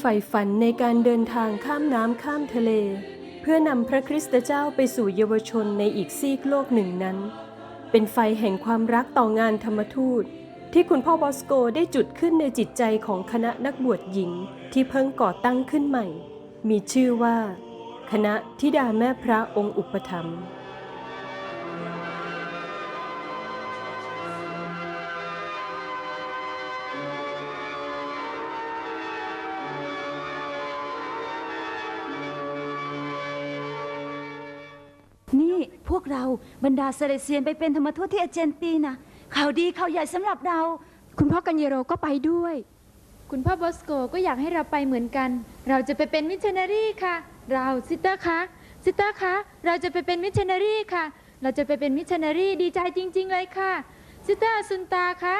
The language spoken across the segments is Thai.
ใฝ่ฝันในการเดินทางข้ามน้ำข้ามทะเล เพื่อนำพระคริสตเจ้าไปสู่เยาวชนในอีกซีกโลกหนึ่งนั้น เป็นไฟแห่งความรักต่องานธรรมทูต ที่คุณพ่อบอสโกได้จุดขึ้นในจิตใจของคณะนักบวชหญิงที่เพิ่งก่อตั้งขึ้นใหม่ มีชื่อว่า คณะทิดาแม่พระองค์อุปถัมภ์ วกเราบรรดาเซเลเซียนไปเป็นธรรมทูตที่อาร์เจนตินาข่าวดีข่าวใหญ่สำหรับเรา คุณพ่อกัญเยโรก็ไปด้วย คุณพ่อบอสโกก็อยากให้เราไปเหมือนกัน เราจะไปเป็นมิชชันนารีค่ะ เราซิสเตอร์คะซิสเตอร์คะเราจะไปเป็นมิชชันนารีค่ะ เราจะไปเป็นมิชชันนารีดีใจจริง ๆ เลยค่ะซิสเตอร์ซุนตาคะ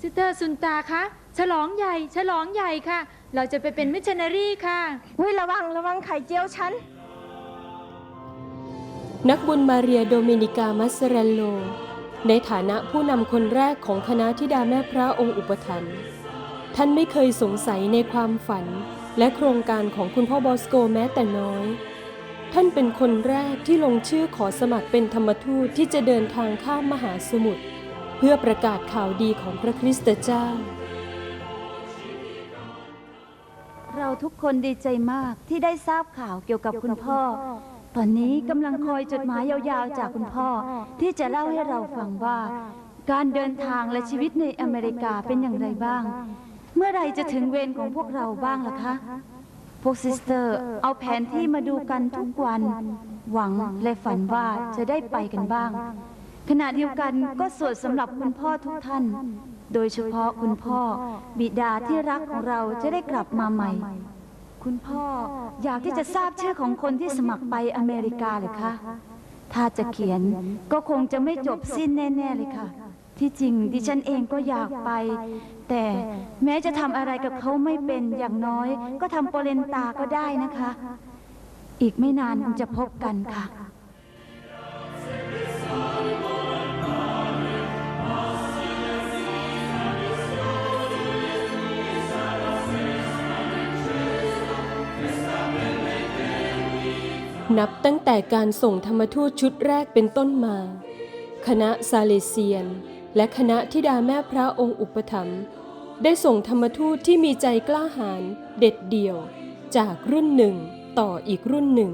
ซิสเตอร์ซุนตาคะฉลองใหญ่ ฉลองใหญ่ค่ะ เราจะไปเป็นมิชชันนารีค่ะเฮ้ยระวังระวังไข่เจียวฉัน นักบุญมาเรียโดมินิกามัสเรลโล ในฐานะผู้นำคนแรกของคณะทิดาแม่พระองค์อุปถัมภ์ท่านไม่เคยสงสัยในความฝันและโครงการของคุณพ่อบอสโกแม้แต่น้อย ท่านเป็นคนแรกที่ลงชื่อขอสมัครเป็นธรรมทูตที่จะเดินทางข้ามมหาสมุทรเพื่อประกาศข่าวดีของพระคริสตเจ้า เราทุกคนดีใจมากที่ได้ทราบข่าวเกี่ยวกับคุณพ่อ ตอนนี้กำลังคอยจดหมายยาวๆจากคุณพ่อ ที่จะเล่าให้เราฟังว่า การเดินทางและชีวิตในอเมริกาเป็นอย่างไรบ้าง เมื่อไรจะถึงเวรของพวกเราบ้างล่ะคะ พวกซิสเตอร์เอาแผนที่มาดูกันทุกวัน หวังและฝันว่าจะได้ไปกันบ้าง ขณะเดียวกันก็สวดสำหรับคุณพ่อทุกท่าน โดยเฉพาะคุณพ่อ บิดาที่รักของเราจะได้กลับมาใหม่ คุณพ่ออยากที่จะทราบชื่อของคนที่สมัครไปอเมริกาเลยคะ ถ้าจะเขียนก็คงจะไม่จบสิ้นแน่ ๆ เลยค่ะ ที่จริงดิฉันเองก็อยากไป แต่แม้จะทำอะไรกับเขาไม่เป็นอย่างน้อย ก็ทำโปรเลนตาก็ได้นะคะ อีกไม่นานคงจะพบกันค่ะ นับตั้งแต่การส่งธรรมทูตชุดแรกเป็นต้นมา คณะซาเลเซียน และคณะทิดาแม่พระองค์อุปถัมภ์ได้ส่งธรรมทูตที่มีใจกล้าหาญเด็ดเดี่ยว จากรุ่นหนึ่งต่ออีกรุ่นหนึ่ง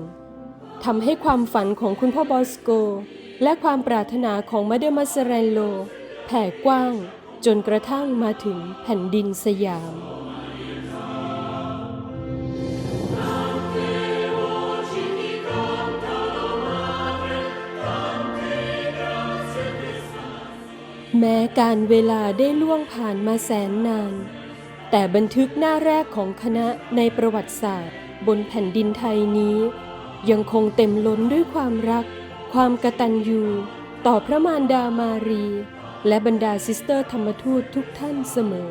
ทำให้ความฝันของคุณพ่อบอสโก และความปรารถนาของมาเดมาสเรนโล แผ่กว้างจนกระทั่งมาถึงแผ่นดินสยาม แม้การเวลาได้ล่วงผ่านมาแสนนาน แต่บันทึกหน้าแรกของคณะในประวัติศาสตร์ บนแผ่นดินไทยนี้ ยังคงเต็มล้นด้วยความรัก ความกตัญญูต่อพระมารดามารี และบรรดาซิสเตอร์ธรรมทูตทุกท่านเสมอ